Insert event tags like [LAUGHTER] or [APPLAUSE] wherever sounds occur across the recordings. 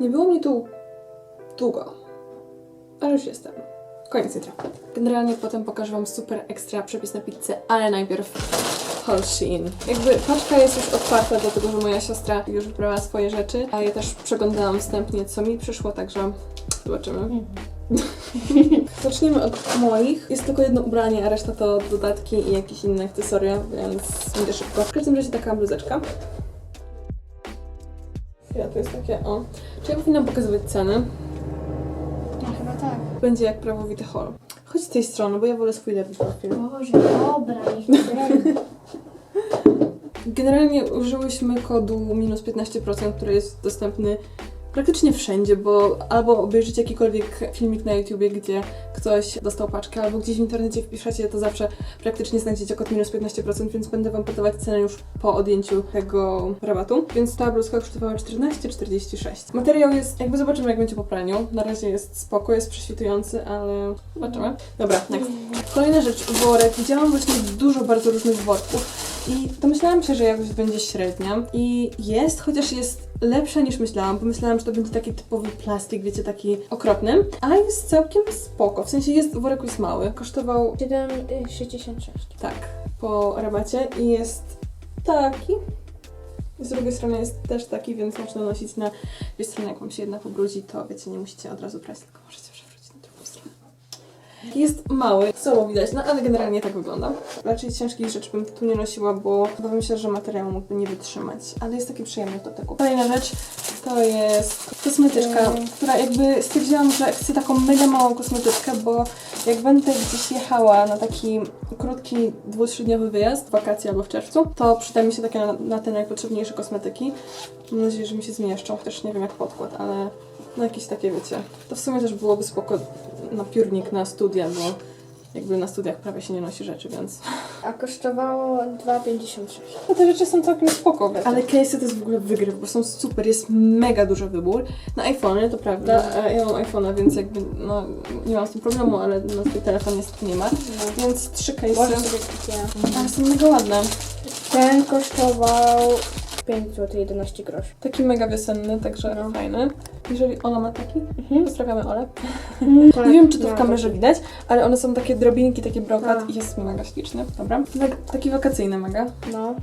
Nie było mnie tu długo, ale już jestem. Koniec jutra. Generalnie potem pokażę Wam super ekstra przepis na pizzę, ale najpierw haul Shein. Jakby paczka jest już otwarta, dlatego że moja siostra już wybrała swoje rzeczy, a ja też przeglądałam wstępnie, co mi przyszło, także zobaczymy. [LAUGHS] Zaczniemy od moich. Jest tylko jedno ubranie, a reszta to dodatki i jakieś inne akcesoria, więc będzie szybko. W każdym razie taka bluzeczka. Ja to jest takie, o. Czy ja powinnam pokazywać ceny? No chyba tak. Będzie jak prawowity haul. Chodź z tej strony, bo ja wolę swój lewy profil. Boże, dobra, niech to będzie. [LAUGHS] Generalnie użyłyśmy kodu minus 15%, który jest dostępny praktycznie wszędzie, bo albo obejrzycie jakikolwiek filmik na YouTubie, gdzie ktoś dostał paczkę, albo gdzieś w internecie wpiszecie, to zawsze praktycznie znajdziecie kod minus 15%, więc będę Wam podawać cenę już po odjęciu tego rabatu. Więc ta bluzka kosztowała 14,46. Materiał jest, jakby zobaczymy jak będzie po praniu. Na razie jest spoko, jest prześwitujący, ale zobaczymy. Dobra, next. Kolejna rzecz, worek. Widziałam właśnie dużo bardzo różnych worków i domyślałam się, że jakoś będzie średnia. I jest, chociaż jest lepsza niż myślałam. Pomyślałam, że to będzie taki typowy plastik, wiecie, taki okropny. A jest całkiem spoko. W sensie jest, worek jest mały. Kosztował 7,66. tak po rabacie i jest taki. Z drugiej strony jest też taki, więc można nosić na dwie strony. Jak wam się jedna pobrudzi, to wiecie, nie musicie od razu prać, tylko możecie Jest mały, słabo widać, no ale generalnie tak wygląda. Raczej ciężkich rzeczy bym tu nie nosiła, bo obawiam się, że materiał mógłby nie wytrzymać, ale jest taki przyjemny w dotyku. Kolejna rzecz to jest kosmetyczka, Mm. która jakby stwierdziłam, że chcę taką mega małą kosmetyczkę, bo jak będę gdzieś jechała na taki krótki, dwutrzydniowy wyjazd, w wakacje albo w czerwcu, to przyda mi się takie na, na te najpotrzebniejsze kosmetyki. Mam nadzieję, że mi się zmieszczą, chociaż nie wiem jak podkład, ale no jakieś takie wiecie. To w sumie też byłoby spoko na piórnik na studia, bo jakby na studiach prawie się nie nosi rzeczy, więc... A kosztowało 2,56. No te rzeczy są całkiem spoko, wiecie. Ale case'y to jest w ogóle wygryw, bo są super, jest mega duży wybór. Na iPhony to prawda, a ja mam iPhone'a, więc jakby no nie mam z tym problemu, ale na swój telefon niestety nie ma. Więc trzy case'y. Ale są mega ładne. Ten kosztował 5 zł 11 groszy. Taki mega wiosenny, także No. fajny. Jeżeli Ola ma taki, Mhm. pozdrawiamy Olę. Tak, [LAUGHS] Nie wiem, czy to w kamerze widać, ale one są takie drobinki, takie brokat Tak. i jest mega śliczny. Dobra. Taki wakacyjny mega. No.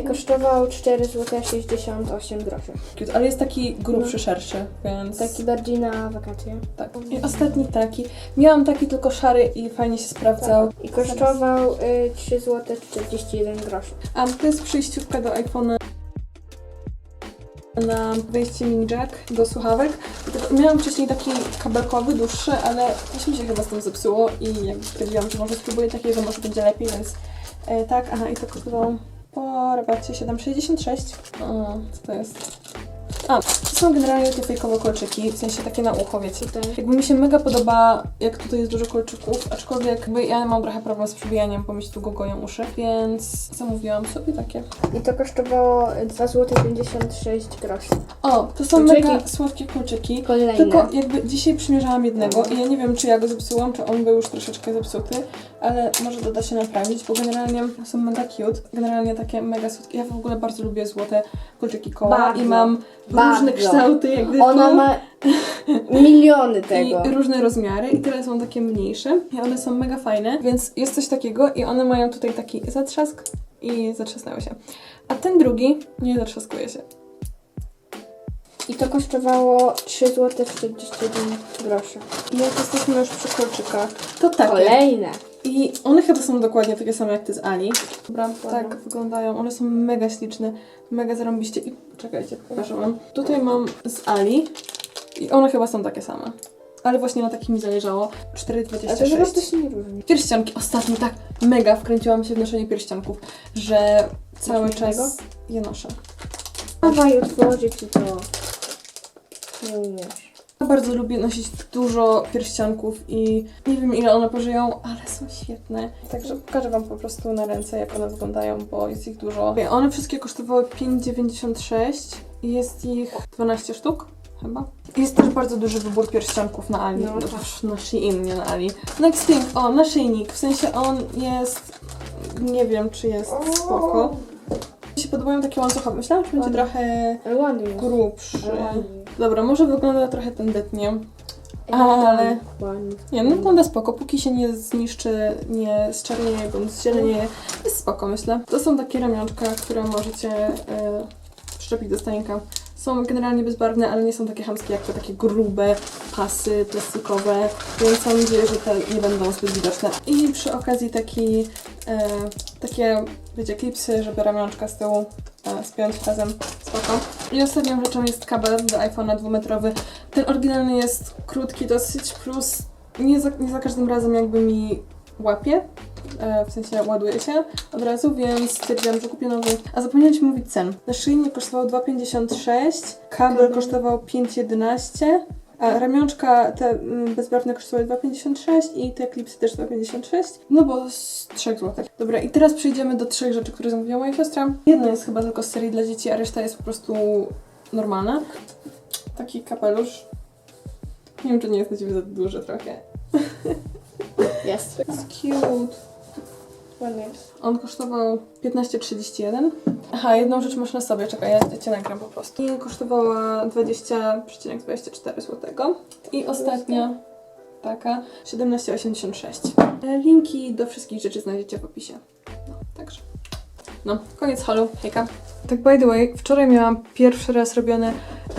Y, Kosztował 4 zł 68 groszy. Cute, ale jest taki grubszy, szerszy, więc... Taki bardziej na wakacje. Tak. I ostatni taki. Miałam taki tylko szary i fajnie się sprawdzał. I kosztował y, 3 zł 41 groszy. A to jest przyjściówka do iPhone'a na wejście mini jack do słuchawek. Miałam wcześniej taki kabelkowy, dłuższy, ale coś mi się chyba z tym zepsuło i jakby stwierdziłam, że może spróbuję takiego, może będzie lepiej, więc e, tak, aha, i to kosztowało po rabacie 7,66. O, co to jest? A, to są generalnie te fejkowe kolczyki, w sensie takie na ucho, wiecie. Tak. Jakby mi się mega podoba, jak tutaj jest dużo kolczyków, aczkolwiek jakby ja mam trochę problem z przebijaniem, bo mi się długo goją uszy, więc zamówiłam sobie takie. I to kosztowało 2 zł 56 groszy. O, to są Kolczyki. mega słodkie kolczyki. Kolejne. Tylko jakby dzisiaj przymierzałam jednego i ja nie wiem, czy ja go zepsułam, czy on był już troszeczkę zepsuty, ale może doda się naprawić, bo generalnie są mega cute, generalnie takie mega słodkie. Ja w ogóle bardzo lubię złote kolczyki koła Bardzo. i mam różne kształty, jakby Ona ma miliony tego. I różne rozmiary i teraz są takie mniejsze i one są mega fajne, więc jest coś takiego i one mają tutaj taki zatrzask i zatrzasnęły się. A ten drugi nie zatrzaskuje się. I to kosztowało 3 zł 41 groszy. I jak jesteśmy już przy kolczykach, to takie. Kolejne. I one chyba są dokładnie takie same jak te z Ali. Dobra, tak wyglądają. One są mega śliczne, mega zarąbiście. I czekajcie, pokażę wam. Tutaj mam z Ali i one chyba są takie same. Ale właśnie na takich mi zależało. Ale to chyba to 4,26. się nie różni. Pierścionki. Ostatnio tak mega wkręciłam się w noszenie pierścionków, że cały czas je noszę. Dawaj otworzyć i to. Nie umiesz. Ja bardzo lubię nosić dużo pierścionków i nie wiem ile one pożyją, ale są świetne. Także pokażę Wam po prostu na ręce jak one wyglądają, bo jest ich dużo. One wszystkie kosztowały 5,96 i jest ich 12 sztuk. Chyba. Jest też bardzo duży wybór pierścionków na Ali. No, No, tak. na Shein, nie na Ali. Next thing, o, naszyjnik. W sensie on jest... Nie wiem, czy jest spoko. Mi się podobają takie łańcuchowe. Myślałam, że będzie Ładnie. trochę Ale ładny jest. grubszy. Ale ładny. Dobra, może wygląda trochę tandetnie. Ale- Ładny. Nie, no wygląda spoko. Póki się nie zniszczy, nie zczernieje bądź zielenieje, jest spoko, myślę. To są takie ramionczka, które możecie e, wszczepić do stanika. Są generalnie bezbarwne, ale nie są takie chamskie jak te takie grube pasy plastikowe, więc mam nadzieję, że te nie będą zbyt widoczne. I przy okazji taki, e, takie, wiecie, klipsy, żeby ramionczka z tyłu e, spiąć razem. Spoko. I ostatnią rzeczą jest kabel do iPhone'a dwumetrowy. Ten oryginalny jest krótki dosyć, plus nie za, nie za każdym razem jakby mi łapie, e, w sensie ładuje się od razu, więc stwierdziłam, że kupię nowy. A zapomniałam Ci mówić cen. Naszyjnik kosztował 2,56, kabel Kabel. kosztował 5,11, a ramionczka te mm, bezbarwne kosztowały 2,56 i te klipsy też 2,56, no bo z 3 zł. Dobra, i teraz przejdziemy do trzech rzeczy, które zamówiła moja siostra. Jedna jest chyba tylko z serii dla dzieci, a reszta jest po prostu normalna. Taki kapelusz. Nie wiem, czy nie jest na Ciebie za duży trochę. Jest. Jest cute. Ładny jest. On kosztował 15,31. Aha, jedną rzecz masz na sobie, czekaj, ja Cię nagram po prostu. I kosztowała 20,24 zł. I ostatnia taka 17,86. E, Linki do wszystkich rzeczy znajdziecie w opisie. No, także. No, koniec halu. Hejka. Tak by the way, wczoraj miałam pierwszy raz robione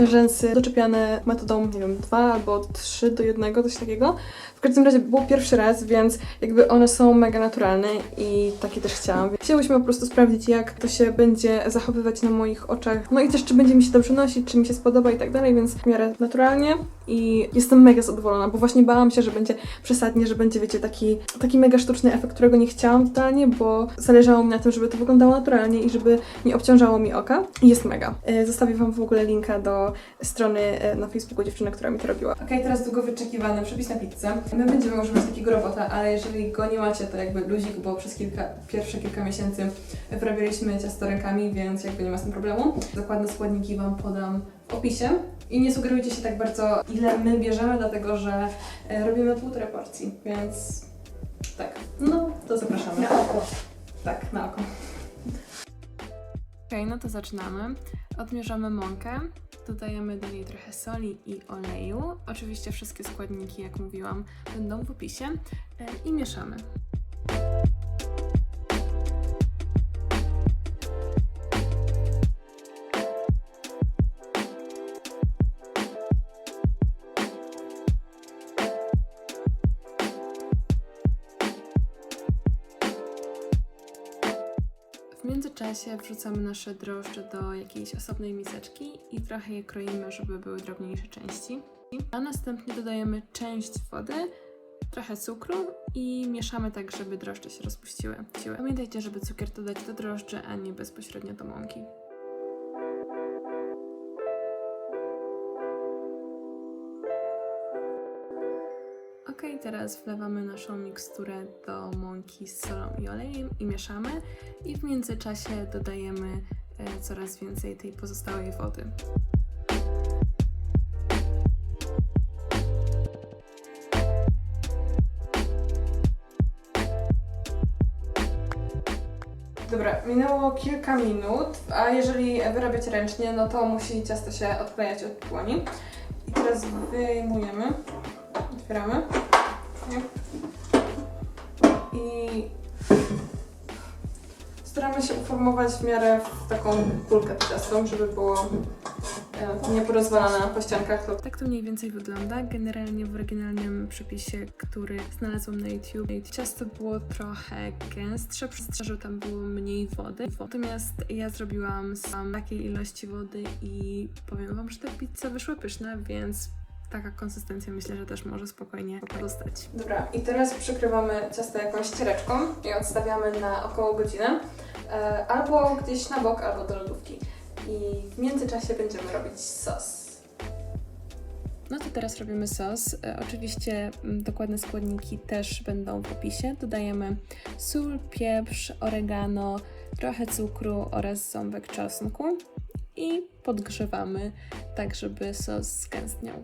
rzęsy doczepiane metodą, nie wiem, 2 albo 3 do 1, coś takiego. W każdym razie był pierwszy raz, więc jakby one są mega naturalne i takie też chciałam. Chciałyśmy po prostu sprawdzić, jak to się będzie zachowywać na moich oczach. No i też, czy będzie mi się dobrze nosić, czy mi się spodoba i tak dalej, więc w miarę naturalnie. I jestem mega zadowolona, bo właśnie bałam się, że będzie przesadnie, że będzie, wiecie, taki, taki mega sztuczny efekt, którego nie chciałam totalnie, bo zależało mi na tym, żeby to wyglądało naturalnie i żeby nie obciążało mi oka. I jest mega. E, Zostawię Wam w ogóle linka do strony e, na Facebooku dziewczyny, która mi to robiła. Okej, teraz długo wyczekiwany przepis na pizzę. My będziemy używać takiego robota, ale jeżeli go nie macie, to jakby luzik, bo przez kilka, pierwsze kilka miesięcy wyrabialiśmy ciasto rękami, więc jakby nie ma z tym problemu. Dokładne składniki Wam podam w opisie. I nie sugerujcie się tak bardzo, ile my bierzemy, dlatego że e, robimy półtorej porcji, więc tak. No, to zapraszamy. Na oko. Tak, na oko. Okej, no to zaczynamy. Odmierzamy mąkę, dodajemy do niej trochę soli i oleju. Oczywiście wszystkie składniki, jak mówiłam, będą w opisie e, i mieszamy. Międzyczasie wrzucamy nasze drożdże do jakiejś osobnej miseczki i trochę je kroimy, żeby były drobniejsze części. A następnie dodajemy część wody, trochę cukru i mieszamy tak, żeby drożdże się rozpuściły. Pamiętajcie, żeby cukier dodać do drożdży, a nie bezpośrednio do mąki. Ok, teraz wlewamy naszą miksturę do mąki z solą i olejem i mieszamy i w międzyczasie dodajemy e, coraz więcej tej pozostałej wody. Dobra, minęło kilka minut, a jeżeli wyrabiacie ręcznie, no to musi ciasto się odklejać od dłoni. I teraz wyjmujemy, otwieramy. Nie? I staramy się uformować w miarę w taką kulkę to ciasto, żeby było e, nieporozwalane po ściankach. To... Tak to mniej więcej wygląda. Generalnie w oryginalnym przepisie, który znalazłam na YouTube, ciasto było trochę gęstsze, przez że tam było mniej wody. Natomiast ja zrobiłam sam takiej ilości wody i powiem Wam, że te pizze wyszły pyszne, więc taka konsystencja myślę, że też może spokojnie pozostać. Dobra, i teraz przykrywamy ciasto jakąś ściereczką i odstawiamy na około godzinę. E, albo gdzieś na bok, albo do lodówki. I w międzyczasie będziemy robić sos. No to teraz robimy sos. E, oczywiście mm, dokładne składniki też będą w opisie. Dodajemy sól, pieprz, oregano, trochę cukru oraz ząbek czosnku i podgrzewamy tak, żeby sos zgęstniał.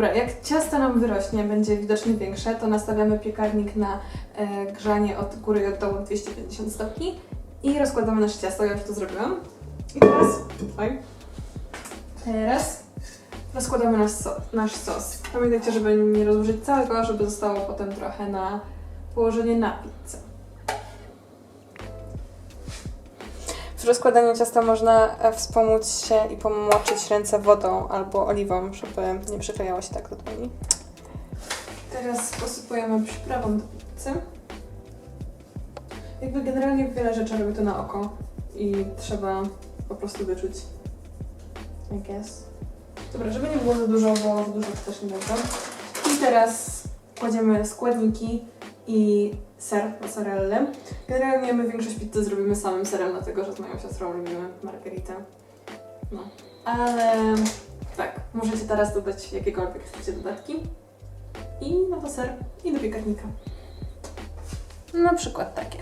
Dobra, jak ciasto nam wyrośnie, będzie widocznie większe, to nastawiamy piekarnik na e, grzanie od góry i od dołu 250 stopni i rozkładamy nasze ciasto. Ja już to zrobiłam. I teraz, oj, teraz rozkładamy nasz, so, nasz sos. Pamiętajcie, żeby nie rozłożyć całego, żeby zostało potem trochę na położenie na pizzę. W rozkładaniu ciasta można e, wspomóc się i pomoczyć ręce wodą albo oliwą, żeby nie przyklejało się tak do dłoni. Teraz posypujemy przyprawą do pizzy. Jakby generalnie wiele rzeczy robię to na oko i trzeba po prostu wyczuć. I guess. Dobra, żeby nie było za dużo, bo dużo też nie dobrze. I teraz kładziemy składniki i ser, mozzarellę. Generalnie my większość pizzy zrobimy samym serem, dlatego że z moją siostrą robimy margaritę. No, ale tak, możecie teraz dodać jakiekolwiek chcecie dodatki. I na to ser i do piekarnika. Na przykład takie.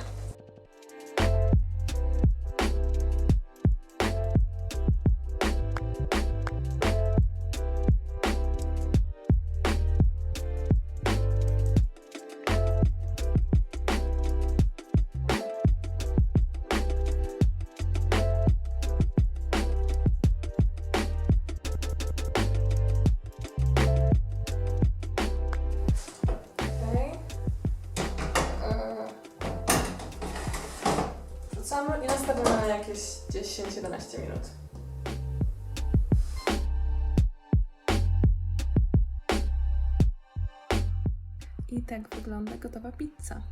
10-11 minut. I tak wygląda gotowa pizza.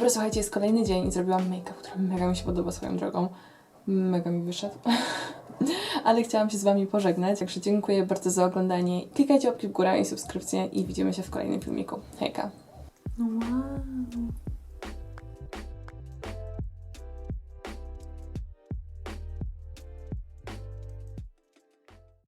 Dobra, słuchajcie, jest kolejny dzień i zrobiłam make-up, który mega mi się podoba swoją drogą. Mega mi wyszedł. [LAUGHS] Ale chciałam się z Wami pożegnać, także dziękuję bardzo za oglądanie. Klikajcie łapki w górę i subskrypcję i widzimy się w kolejnym filmiku. Hejka! No wow.